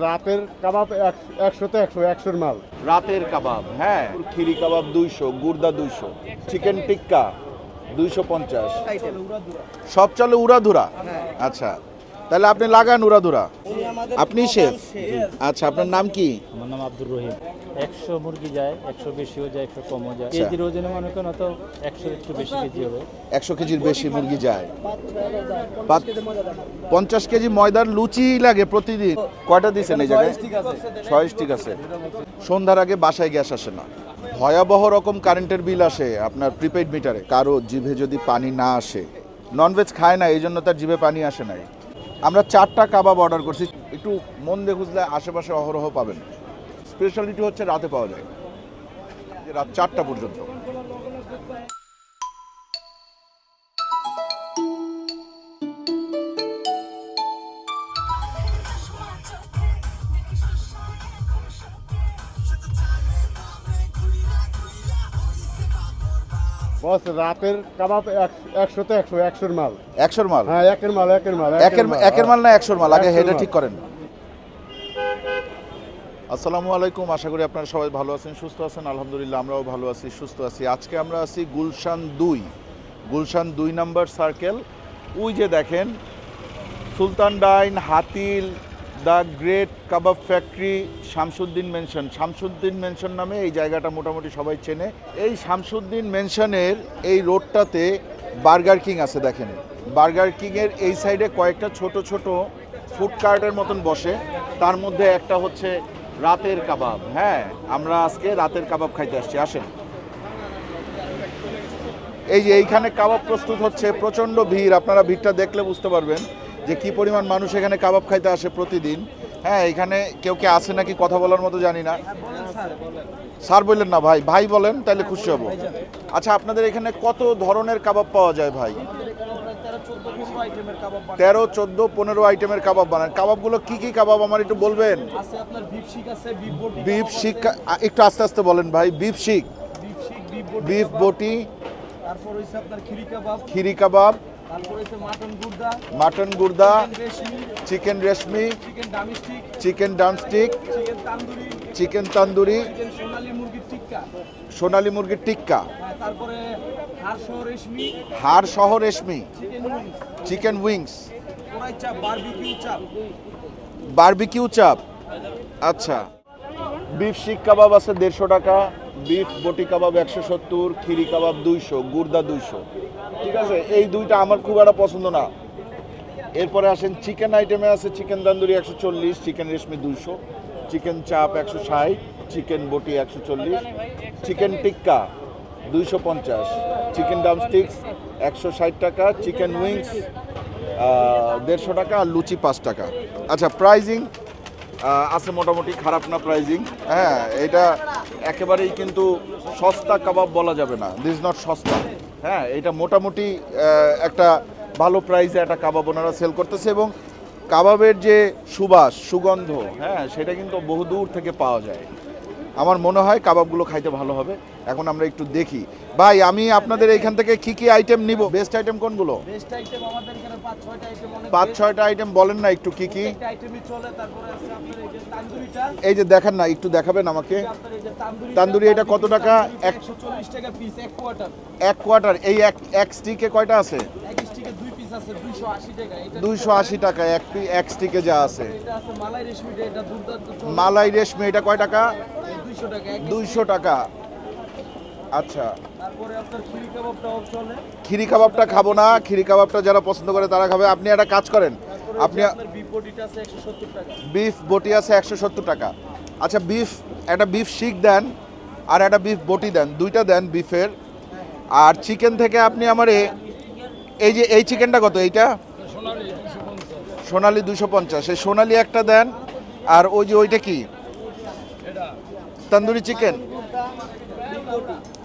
রাতের কাবাব এক- একশোতে একশো একশোর মাল। রাতের কাবাব হ্যাঁ। খিরি কাবাব দুইশো গুর্দা দুইশো। চিকেন টিক্কা দুইশো পঞ্চাশ। সব চলে উড়াধুরা? আচ্ছা। তাহলে আপনি লাগান উড়াধুরা আপনি শেফ। আচ্ছা আপনার নাম কি? আমার নাম আব্দুর রহিম। একশো মুরগি যায় একশো বেশিও যায় একশো কমও যায়। আচ্ছা। কেজির ওজনে মনে করেন তো একশো একটু বেশি কেজি হবে। একশো কেজির বেশি মুরগি যায়। পঞ্চাশ কেজি ময়দার লুচি লাগে প্রতিদিন। কয়টা দিচ্ছেন এই জায়গায়? ছয় ঠিক আছে। সন্ধ্যার আগে বাসায় গ্যাস আসে না। ভয়াবহ রকম কারেন্টের বিল আসে আপনার প্রিপেড মিটারে। কারও জিভে যদি পানি না আসে। ননভেজ খায় না এই জন্য তার জিভে পানি আসে নাই। আমরা চারটা কাবাব অর্ডার করছি। একটু মন দিয়ে খুঁজলে আশেপাশে অহরহ পাবেন। স্পেশালিটি হচ্ছে রাতে পাওয়া যায়। রাত চারটা পর্যন্ত। রাতের কাবাব এক- একশোতে একশো একশোর মাল। একশোর মাল? হ্যাঁ একের মাল একের মাল একের একের মাল। না একশোর মাল? আগে হেডে ঠিক করেন। আসসালামু আলাইকুম আশা করি আপনারা সবাই ভালো আছেন সুস্থ আছেন আলহামদুলিল্লাহ আমরাও ভালো আছি সুস্থ আছি। আজকে আমরা আছি গুলশান দুই। গুলশান দুই নাম্বার সার্কেল ওই যে দেখেন Sultan dine Hatil the great kebab factory Shamsuddin mansion. Shamsuddin mansion নামে এই জায়গাটা মোটামুটি সবাই চেনে। এই শামসুদ্দিন মেনশনের এই রোডটাতে বার্গার কিং আছে দেখেন। বার্গার কিংয়ের এই সাইডে কয়েকটা ছোট ছোট ফুড কার্টের মতন বসে। তার মধ্যে একটা হচ্ছে রাতের কাবাব। হ্যাঁ আমরা আজকে রাতের কাবাব খাইতে আসছি। আসেন। এই যে এইখানে কাবাব প্রস্তুত হচ্ছে, প্রচণ্ড ভিড়। আপনারা ভিড়টা দেখলে বুঝতে পারবেন। যে কি পরিমাণ মানুষ এখানে কাবাব খাইতে আসে প্রতিদিন। হ্যাঁ এখানে কেউ কে আসে নাকি কথা বলার মতো জানি না। স্যার বললেন না ভাই। ভাই বলেন তাহলে খুশি হব। আচ্ছা আপনাদের এখানে কত ধরনের কাবাব পাওয়া যায় ভাই? তেরো চোদ্দ পনেরো আইটেমের কাবাব বানান। কাবাবগুলো কি কি কাবাব আমার একটু বলবেন? বিফ শিক একটু আস্তে আস্তে বলেন ভাই। Beef seekh. Beef boti kebab, khiri kebab. Mutton gurda chicken reshmi chicken drumstick chicken tandoori Sonali মুরগির টিক্কা। হ্যাঁ, হাড় সহ রেশমি চিকেন উইংস। বারবিকিউ চাপ। আচ্ছা। বিফ শিক কাবাব আছে দেড়শো টাকা, বিফ বটি কাবাব একশো সত্তর, খিরি কাবাব দুইশো, গুর্দা দুইশো। ঠিক আছে? এই দুইটা আমার খুব একটা পছন্দ না। এরপরে আসেন চিকেন আইটেমে আছে চিকেন তান্দুরি একশো চল্লিশ, চিকেন রেশমি দুইশো, চিকেন চাপ একশো ষাট, চিকেন বটি একশো চল্লিশ, চিকেন টিক্কা দুইশো পঞ্চাশ, চিকেন ডামস্টিক্স একশো ষাট টাকা, চিকেন উইংস দেড়শো টাকা আর লুচি পাঁচ টাকা। আচ্ছা প্রাইজিং আছে মোটামুটি খারাপ না প্রাইজিং হ্যাঁ এটা একেবারেই কিন্তু সস্তা কাবাব বলা যাবে না। দিস নট সস্তা। হ্যাঁ এটা মোটামুটি একটা ভালো প্রাইসে একটা কাবাব ওনারা সেল করতেছে এবং কাবাবের যে সুবাস, সুগন্ধ হ্যাঁ সেটা কিন্তু বহু দূর থেকে পাওয়া যায়। আমার মনে হয় কাবাবগুলো খাইতে ভালো হবে। এখন আমরা একটু দেখি। ভাই আমি আপনাদের এইখান থেকে কি কি আইটেম নিব? বেস্ট আইটেম কোনগুলো? বেস্ট আইটেম আমাদের এখানে পাঁচ ছয়টা আইটেম পাঁচ ছয়টা আইটেম বলেন না একটু কি কি? এই যে তান্দুরিটা। এই যে দেখেন না একটু দেখাবেন আমাকে। তান্দুরি এটা কত টাকা? এক- একশো চল্লিশ টাকা পিস এক কোয়ার্টার এক কোয়ার্টার এই এক এক স্টিকে কয়টা আছে? এক দুইশো আশি টাকা। এক এক স্টিকে যা আছে। মালাই রেশমি এটা কয় টাকা? দুইশো টাকা আচ্ছা। খিরি কাবাবটা খাব না খিরি কাবাবটা যারা পছন্দ করে তারা খাবে। আপনি একটা কাজ করেন। আপনি বিফ বটি আছে একশো সত্তর টাকা। আচ্ছা বিফ একটা বিফ শিক দেন আর একটা বিফ বটি দেন। দুইটা দেন বিফের। আর চিকেন থেকে আপনি আমারে এই যে এই চিকেনটা কত? এইটা? সোনালি দুশো পঞ্চাশ। এই সোনালি একটা দেন আর ওই যে ওইটা কি? তন্দুরি চিকেন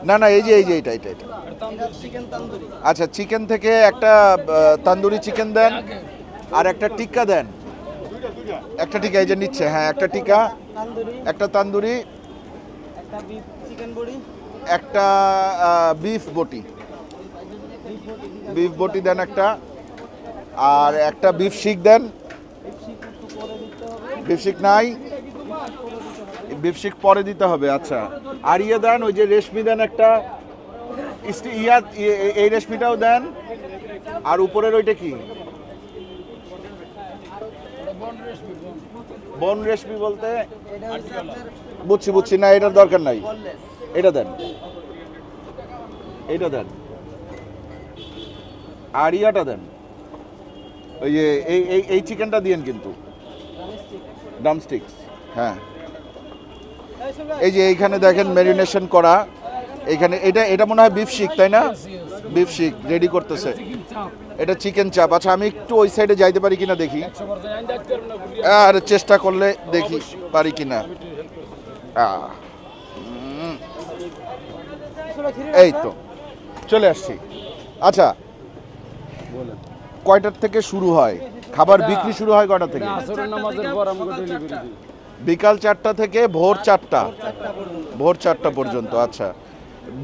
না না এই যে এই যে এইটা এটা এটা আচ্ছা চিকেন থেকে একটা তান্দুরি চিকেন দেন আর একটা টিক্কা দেন। একটা টিক্কা এই যে নিচ্ছে হ্যাঁ একটা টিক্কা তান্দুরি একটা তান্দুরি একটা বিফ বটি। বিফ বটি দেন একটা, আর একটা বিফ শিক দেন। হবে বিপশিক নাই। বিপশিক পরে দিতে হবে আচ্ছা। আর ইয়ে দেন, ওই যে রেশমি দেন একটা। ইয়া ইয়ে- এই রেশমিটাও দেন। আর উপরের ওইটা কি? বন রেশমি বলতে? এটা বুঝছি বুঝছি, না, এটার দরকার নাই। এটা দেন। এইটা দেন। আর ইয়াটা দেন। ওই যে এই এই এই চিকেনটা দিয়েন কিন্তু। ড্রামস্টিক্স হ্যাঁ। এই যে এইখানে দেখেন ম্যারিনেশন করা। এইখানে এটা এটা মনে হয় বিফ শিক তাই না? বিফ শিক রেডি করতেছে। এটা চিকেন চাপ আচ্ছা আমি একটু ওই সাইডে যাইতে পারি কিনা দেখি? আর, চেষ্টা করলে দেখি পারি কিনা। এই তো, চলে আসছি। আচ্ছা কয়টার থেকে শুরু হয়? খাবার বিক্রি শুরু হয় কয়টা থেকে? বিকাল চারটা থেকে ভোর চারটা। ভোর চারটা পর্যন্ত। আচ্ছা।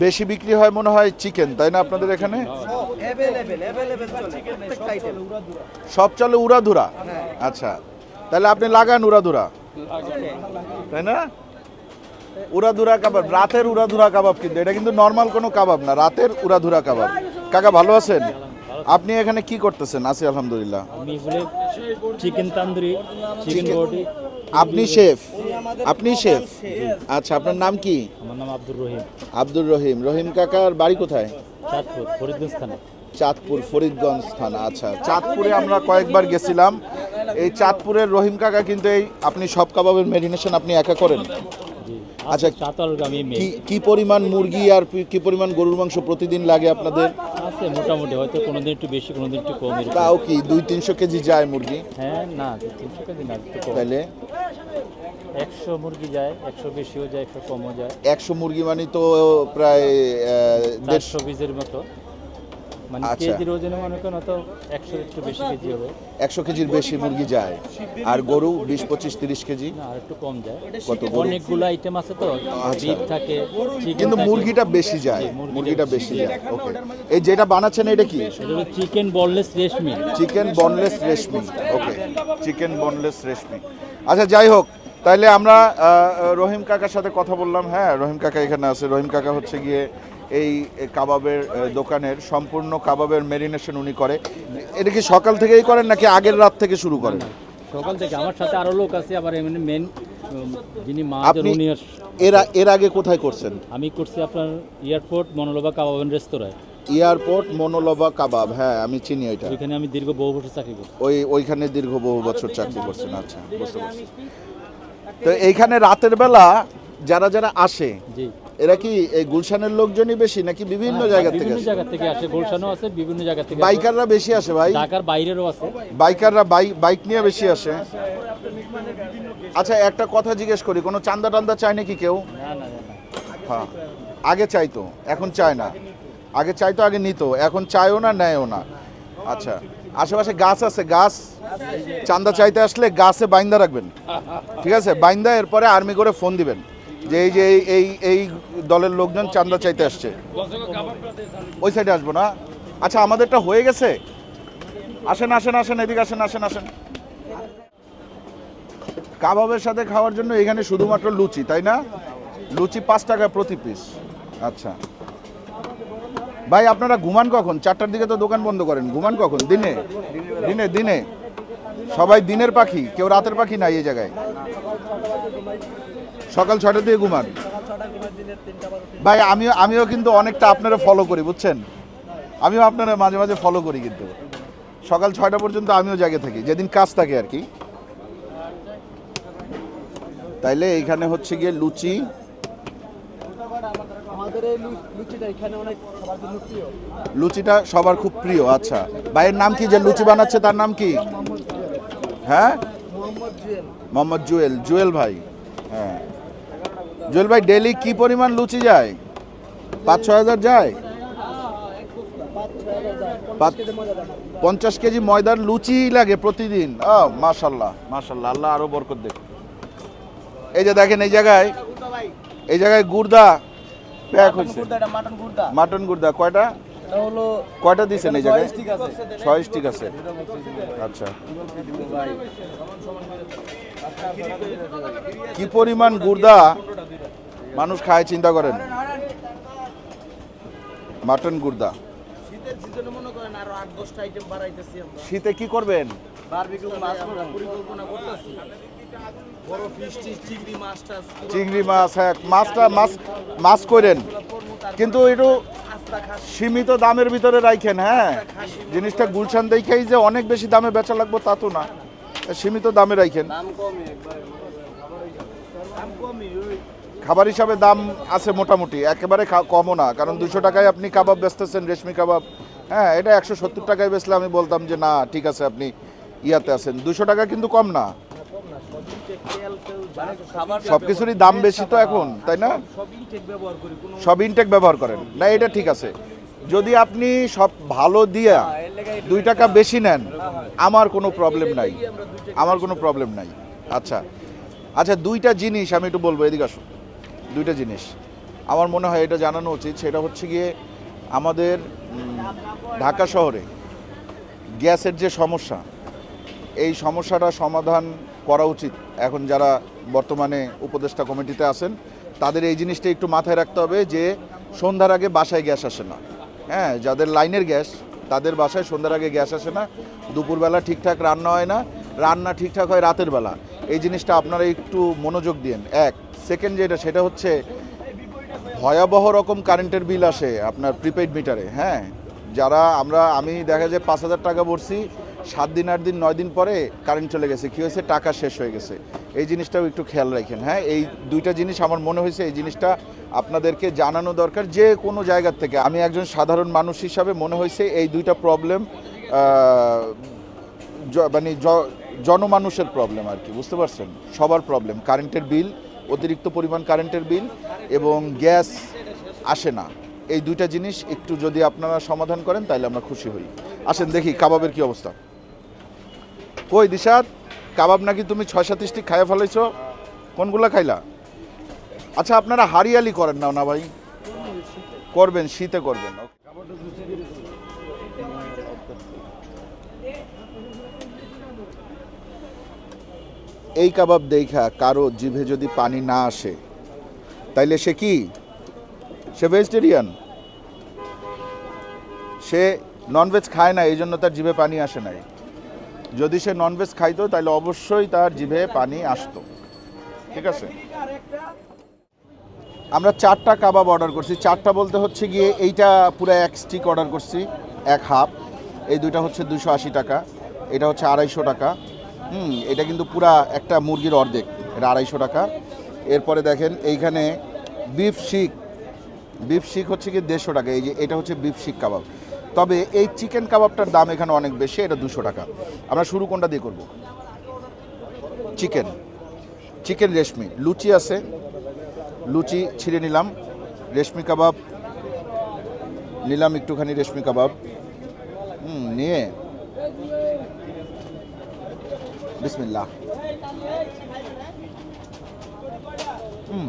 বেশি বিক্রি হয় মনে হয় চিকেন তাই না আপনাদের এখানে? সব চলে। উড়াধুরা। আচ্ছা। তাহলে আপনি লাগান উড়াধুরা। তাই না? উড়াধুরা কাবাব রাতের উড়াধুরা কাবাব কিন্তু এটা কিন্তু নর্মাল কোনো কাবাব না রাতের উড়াধুরা কাবাব। কাকা ভালো আছেন? আপনি এখানে কি করতেছেন? আছি আলহামদুলিল্লাহ। আমি বলে চিকেন তান্দুরি চিকেন বডি আপনি শেফ। আপনি শেফ? আচ্ছা আপনার নাম কি? আমার নাম আব্দুর রহিম। আব্দুর রহিম। রহিম কাকার বাড়ি কোথায়? চাঁদপুর ফরিদগঞ্জ থানা। চাঁদপুর ফরিদগঞ্জ থানা। আচ্ছা চাঁদপুরে আমরা কয়েকবার গেছিলাম। এই চাঁদপুরের রহিম কাকা কিন্তু এই আপনি সব কাবাবের মেরিনেশন আপনি একা করেন? আচ্ছা। চাতালগামী কি কি পরিমাণ মুরগি আর কি পরিমাণ গরুর মাংস প্রতিদিন লাগে আপনাদের? আছে মোটামুটি হয়তো কোনোদিন একটু বেশি কোনোদিন একটু কম। তাও কি দুই তিনশো কেজি যায় মুরগি? হ্যাঁ না তিনশো কেজি না তাহলে? একশো মুরগি যায় একশো বেশিও যায় একশো কমও যায়। একশো মুরগি মানে তো প্রায় দেড়শো। পিসের মতো। মানে আচ্ছা। কেজির ওজনে মনে করেন হয়তো একশো একটু বেশি কেজি হবে। একশো কেজির বেশি মুরগি যায়। আর গরু বিশ পঁচিশ তিরিশ কেজি? না আর একটু কম যায়। কত অনেকগুলো আইটেম আছে তো আচ্ছা। বিফ থাকে কিন্তু মুরগিটা বেশি যায় মুরগিটা বেশি যায়। ওকে এই যেটা বানাচ্ছেন এটা কি? Chicken boneless reshmi. Chicken boneless reshmi. Okay chicken boneless reshmi. আচ্ছা যাই হোক তাইলে আমরা আহ, রহিম কাকার সাথে কথা বললাম। হ্যাঁ রহিম কাকা এখানে আছে। রহিম কাকা হচ্ছে গিয়ে এই কাবাবের দোকানের সম্পূর্ণ কাবাবের মেরিনেশন উনি করে। এটা কি সকাল থেকেই করেন নাকি আগের রাত থেকে শুরু করেন? সকাল থেকে। আমার সাথে আরও লোক আছে আবার এমনি মেন যিনি মা উনি এর এর আগে কোথায় করছেন? আমি করছি আপনার এয়ারপোর্ট মনোলোবা কাবাবেন রেস্তোরাঁয়। এয়ারপোর্ট মনোলভা কাবাব হ্যাঁ আমি চিনি ওইটা। ওইখানে আমি দীর্ঘ বহু বছর চাকরি করি ওই ওইখানে দীর্ঘ বহু বছর চাকরি করছেন আচ্ছা বুঝতে পারছি। তো এইখানে রাতের বেলা যারা যারা আসে জি। এরা কি এই গুলশানের লোকজনই বেশি নাকি বিভিন্ন জায়গা থেকে হ্যাঁ, বিভিন্ন? জায়গা থেকে আসে গুলশানও আছে বিভিন্ন জায়গা থেকে বাইকাররা বেশি আসে ভাই? ঢাকার বাইরেরও আছে। বাইকাররা বাইক নিয়ে বেশি আসে। আচ্ছা একটা কথা জিজ্ঞেস করি কোনো চান্দা টান্দা চায় নাকি কেউ? হ্যাঁ আগে চাইতো এখন চায় না। আগে চাইতো আগে নিত এখন চায়ও না নেয়ও না। আচ্ছা আশেপাশে গাছ আছে গাছ? চান্দা চাইতে আসলে গাছে বাইন্দা রাখবেন। ঠিক আছে বাইন্দা এরপরে আর্মি করে ফোন দিবেন। যে এই যে এই- এই দলের লোকজন চান্দা চাইতে আসছে। ওই সাইডে আসব না? আচ্ছা আমাদেরটা হয়ে গেছে? আসেন আসেন আসেন, এদিকে আসেন আসেন আসেন। কাবাবের সাথে খাওয়ার জন্য এখানে শুধুমাত্র লুচি, তাই না? লুচি পাঁচ টাকা প্রতি পিস আচ্ছা। ভাই, আপনারা ঘুমান কখন? চারটার দিকে তো দোকান বন্ধ করেন। ঘুমান কখন? দিনে? দিনে দিনে। সবাই দিনের পাখি, কেউ রাতের পাখি নাই এই জায়গায়। সকাল ছয়টার দিকে ঘুমান। ভাই, আমিও আমিও কিন্তু অনেকটা আপনারা ফলো করি, বুঝছেন? আমিও আপনারা মাঝে মাঝে ফলো করি কিন্তু। সকাল ছয়টা পর্যন্ত আমিও জাগে থাকি, যেদিন কাজ থাকে আর কি। তাইলে এইখানে হচ্ছে গিয়ে লুচি। লুচিটা সবার খুব প্রিয় আচ্ছা। ভাইয়ের নাম কি যে লুচি বানাচ্ছে, তার নাম কি? হ্যাঁ? মোহাম্মদ জুয়েল জুয়েল ভাই। জুয়েল ভাই ডেলি কি পরিমাণ লুচি যায়? পাঁচ, ছয় হাজার যায়? পঞ্চাশ কেজি ময়দার লুচি লাগে প্রতিদিন। ও, মাশাল্লাহ মাশাল্লাহ, আল্লাহ আরও বরকত দেখ। এই যে দেখেন, এই জায়গায় এই জায়গায় গুর্দা প্যাক হয়েছে। মাটন গুর্দা কয়টা? কয়টা দিয়েছেন এই জায়গায়? ছয় স্টিক আছে। আচ্ছা। কি পরিমাণ গুর্দা মানুষ খায় চিন্তা করেন। মাটন গুর্দা। শীতে কি করবেন? চিংড়ি মাছ হ্যাঁ মাছটা মাছ মাছ করেন। কিন্তু একটু সীমিত দামের ভিতরে রাখেন হ্যাঁ। জিনিসটা গুলশান দেখাই যে অনেক বেশি দামে বেচা লাগবো তা তো না। সীমিত দামে রাখেন দাম কমই একবারে দাম কমই ওই খাবার হিসাবে দাম আছে মোটামুটি, একেবারে কমও না, কারণ দুশো টাকায় আপনি কাবাব বেচতেছেন, রেশমি কাবাব। হ্যাঁ এটা একশো সত্তর টাকায় বেচলে আমি বলতাম যে, না, ঠিক আছে, আপনি ইয়াতে আছেন। দুশো টাকা কিন্তু কম না। সব কিছুরই দাম বেশি তো এখন, তাই না? সব ইনটেক ব্যবহার করেন। না, এটা ঠিক আছে। যদি আপনি সব ভালো দিয়া দুই টাকা বেশি নেন, আমার কোনো প্রবলেম নাই। আমার কোনো প্রবলেম নাই। আচ্ছা। আচ্ছা দুইটা জিনিস আমি একটু বলব, এদিকে আসো দুইটা জিনিস। আমার মনে হয় এটা জানানো উচিত, সেটা হচ্ছে গিয়ে আমাদের ঢাকা শহরে গ্যাসের যে সমস্যা, এই সমস্যাটা সমাধান করা উচিত। এখন যারা বর্তমানে উপদেষ্টা কমিটিতে আছেন, তাদের এই জিনিসটা একটু মাথায় রাখতে হবে যে সন্ধ্যার আগে বাসায় গ্যাস আসে না। হ্যাঁ যাদের লাইনের গ্যাস, তাদের বাসায় সন্ধ্যার আগে গ্যাস আসে না। দুপুরবেলা ঠিকঠাক রান্না হয় না, রান্না ঠিকঠাক হয় রাতের বেলা। এই জিনিসটা আপনারা একটু মনোযোগ দিন এক সেকেন্ড যেটা, সেটা হচ্ছে ভয়াবহ রকম কারেন্টের বিল আসে আপনার প্রিপেড মিটারে হ্যাঁ? যারা, আমরা, আমি দেখা যায় পাঁচ হাজার টাকা ভরছি, সাত দিন, আট দিন, নয় দিন পরে কারেন্ট চলে গেছে। কী হয়েছে? টাকা শেষ হয়ে গেছে। এই জিনিসটাও একটু খেয়াল রাখেন হ্যাঁ? এই দুইটা জিনিস আমার মনে হয়েছে, এই জিনিসটা আপনাদেরকে জানানো দরকার যে কোনো জায়গার থেকে। আমি একজন সাধারণ মানুষ হিসাবে মনে হয়েছে এই দুইটা প্রবলেম মানে জনমানুষের প্রবলেম আর কি, বুঝতে পারছেন? সবার প্রবলেম কারেন্টের বিল অতিরিক্ত পরিমাণ কারেন্টের বিল এবং গ্যাস আসে না। এই দুইটা জিনিস একটু যদি আপনারা সমাধান করেন তাহলে আমরা খুশি হই। আসেন দেখি কাবাবের কি অবস্থা। কই দিশাদ কাবাব নাকি তুমি ছয় সাত স্টিক খাইয়া ফেলাইছ? কোনগুলা খাইলা? আচ্ছা আপনারা হারিয়ালি করেন না না ভাই? করবেন, শীতে করবেন এই কাবাব দেখা কারও জিভে যদি পানি না আসে, তাইলে সে কি? সে ভেজিটেরিয়ান সে ননভেজ খায় না এই জন্য তার জিভে পানি আসে নাই। যদি সে ননভেজ খাইতো তাহলে অবশ্যই তার জিভে পানি আসতো। ঠিক আছে? আমরা চারটা কাবাব অর্ডার করছি। চারটা বলতে হচ্ছে গিয়ে এইটা পুরো এক স্টিক অর্ডার করছি, এক হাফ এই দুইটা হচ্ছে দুশো আশি টাকা, এটা হচ্ছে আড়াইশো টাকা। হুম, এটা কিন্তু পুরা একটা মুরগির অর্ধেক, এটা আড়াইশো টাকা। এরপরে দেখেন, এইখানে বিফ শিক বিফ শিক হচ্ছে কি দেড়শো টাকা, এই যে এটা হচ্ছে বিফ শিক কাবাব। তবে এই চিকেন কাবাবটার দাম এখানে অনেক বেশি, এটা দুশো টাকা। আমরা শুরু কোনটা দিয়ে করব? চিকেন চিকেন রেশমি, লুচি আছে। লুচি ছিঁড়ে নিলাম, রেশমি কাবাব। নিলাম একটুখানি রেশমি কাবাব। হুম, নিয়ে বিসমিল্লাহ। হুম।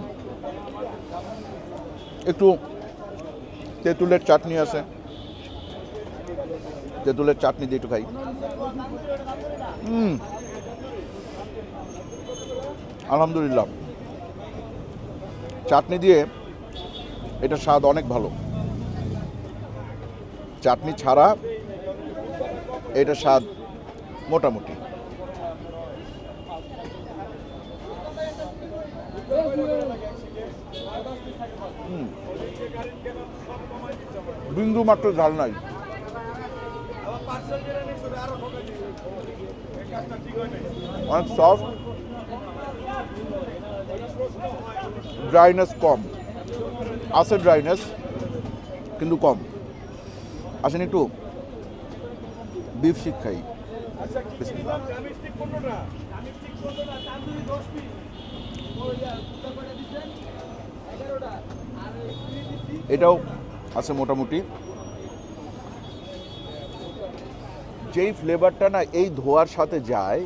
একটু তেঁতুলের চাটনি আছে। তেঁতুলের চাটনি দিয়ে একটু খাই। হুম। আলহামদুলিল্লাহ। চাটনি দিয়ে এটা স্বাদ অনেক ভালো। চাটনি ছাড়া এটা স্বাদ মোটামুটি। বিন্দু মাত্র ঝাল নাই। অনেক সফট ড্রাইনেস কম। আছে ড্রাইনেস কিন্তু কম। আসেন একটু বিফ শিক খাই। এটাও আছে মোটামুটি। যেই ফ্লেভারটা না এই ধোয়ার সাথে যায়,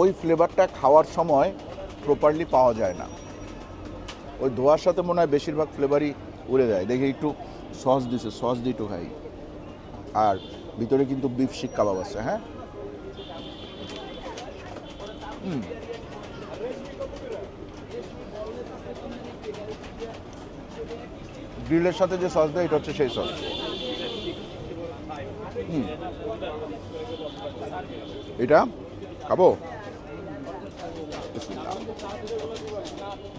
ওই ফ্লেভারটা খাওয়ার সময় প্রপারলি পাওয়া যায় না। ওই ধোয়ার সাথে মনে হয় বেশিরভাগ ফ্লেভারই উড়ে যায়। দেখি একটু সস দিছে সস দিয়ে একটু খাই। আর ভিতরে কিন্তু বিফ শিক কাবাব আছে হ্যাঁ? হুম। গ্রিলের সাথে যে সস দেয়, এটা হচ্ছে সেই সস। হুম। এটা খাব?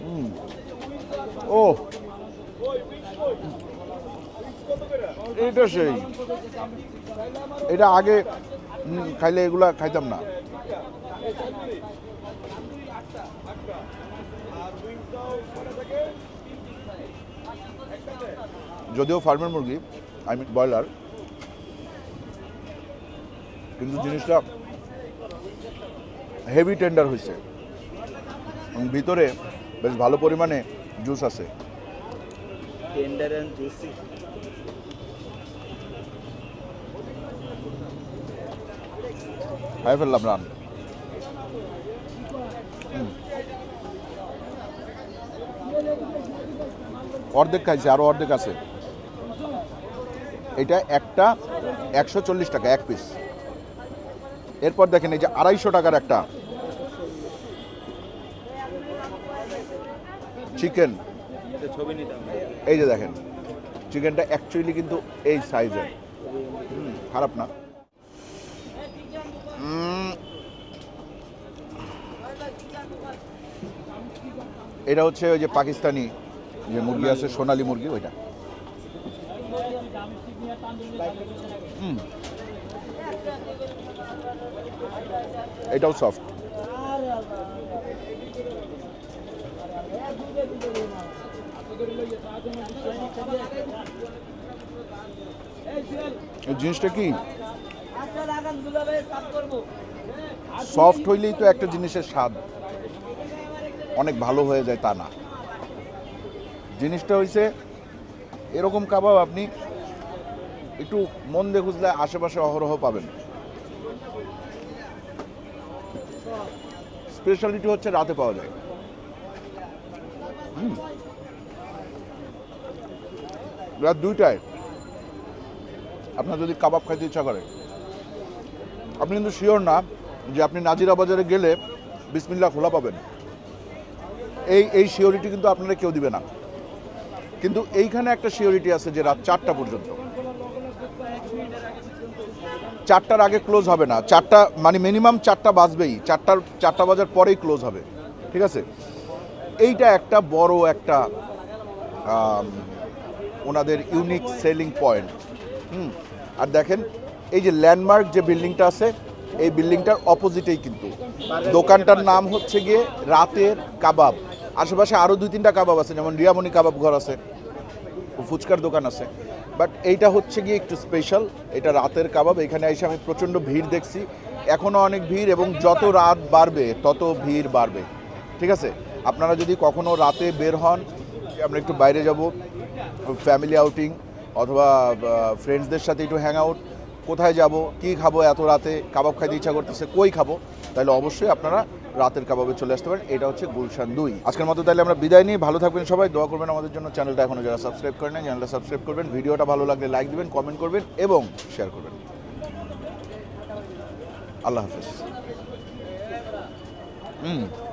হুম। ও। এটা সেই। এটা আগে খাইলে এগুলা খাইতাম না। যদিও ফার্মের মুরগি আই মিন ব্রয়লার কিন্তু জিনিসটা হেভি টেন্ডার হয়েছে। এবং ভিতরে বেশ ভালো পরিমাণে জুস আছে। টেন্ডার এন্ড জুসি খাই ফেললাম রান। অর্ধেক খাইছে আরও অর্ধেক আছে। এটা একটা একশো চল্লিশ টাকা, এক পিস এরপর দেখেন এই যে আড়াইশো টাকার একটা চিকেন এই যে দেখেন চিকেনটা অ্যাকচুয়ালি কিন্তু এই সাইজের খারাপ না। এটা হচ্ছে ওই যে পাকিস্তানি যে মুরগি আছে, সোনালী মুরগি, ওইটা। হুম। এটাও সফট জিনিসটা কি? সফট হইলেই তো একটা জিনিসের স্বাদ। অনেক ভালো হয়ে যায় তা না। জিনিসটা হইছে, এরকম কাবাব আপনি একটু মন দিয়ে খুঁজলে আশেপাশে অহরহ পাবেন। স্পেশালিটি হচ্ছে রাতে পাওয়া যায়। রাত দুইটায়। আপনার যদি কাবাব খাইতে ইচ্ছা করে। আপনি কিন্তু শিওর না যে আপনি নাজিরা বাজারে গেলে বিসমিল্লা খোলা পাবেন। এই এই শিওরিটি কিন্তু আপনারা কেউ দিবে না। কিন্তু এইখানে একটা শিওরিটি আছে যে রাত চারটা পর্যন্ত। চারটার আগে ক্লোজ হবে না। চারটা মানে মিনিমাম চারটা বাজবেই। চারটার, চারটা বাজার পরেই ক্লোজ হবে। ঠিক আছে? এইটা একটা বড় একটা ওনাদের ইউনিক সেলিং পয়েন্ট হুম? আর দেখেন, এই যে ল্যান্ডমার্ক যে বিল্ডিংটা আছে, এই বিল্ডিংটার অপোজিটেই কিন্তু। দোকানটার নাম হচ্ছে গিয়ে রাতের কাবাব। আশেপাশে আরও দুই তিনটা কাবাব আছে, যেমন রিয়ামণি কাবাব ঘর আছে, ফুচকার দোকান আছে। বাট এইটা হচ্ছে গিয়ে একটু স্পেশাল এটা রাতের কাবাব, এখানে এসে আমি প্রচণ্ড ভিড় দেখছি। এখনও অনেক ভিড় এবং যত রাত বাড়বে, তত ভিড় বাড়বে। ঠিক আছে? আপনারা যদি কখনো রাতে বের হন, আমরা একটু বাইরে যাব ফ্যামিলি আউটিং অথবা ফ্রেন্ডসদের সাথে একটু হ্যাং আউট কোথায় যাব, কি খাব এত রাতে, কাবাব খাইতে ইচ্ছা করতেছে, কই খাব? তাহলে অবশ্যই আপনারা রাতের কাবাবে চলে আসতে পারেন। এটা হচ্ছে গুলশান দুই। আজকের মতো তাহলে আমরা বিদায় নিই। ভালো থাকবেন সবাই। দোয়া করবেন আমাদের জন্য। চ্যানেলটা এখনও যারা সাবস্ক্রাইব করেন চ্যানেলটা সাবস্ক্রাইব করবেন। ভিডিওটা ভালো লাগলে লাইক দিবেন, কমেন্ট করবেন এবং শেয়ার করবেন। আল্লাহ হাফেজ। হুম।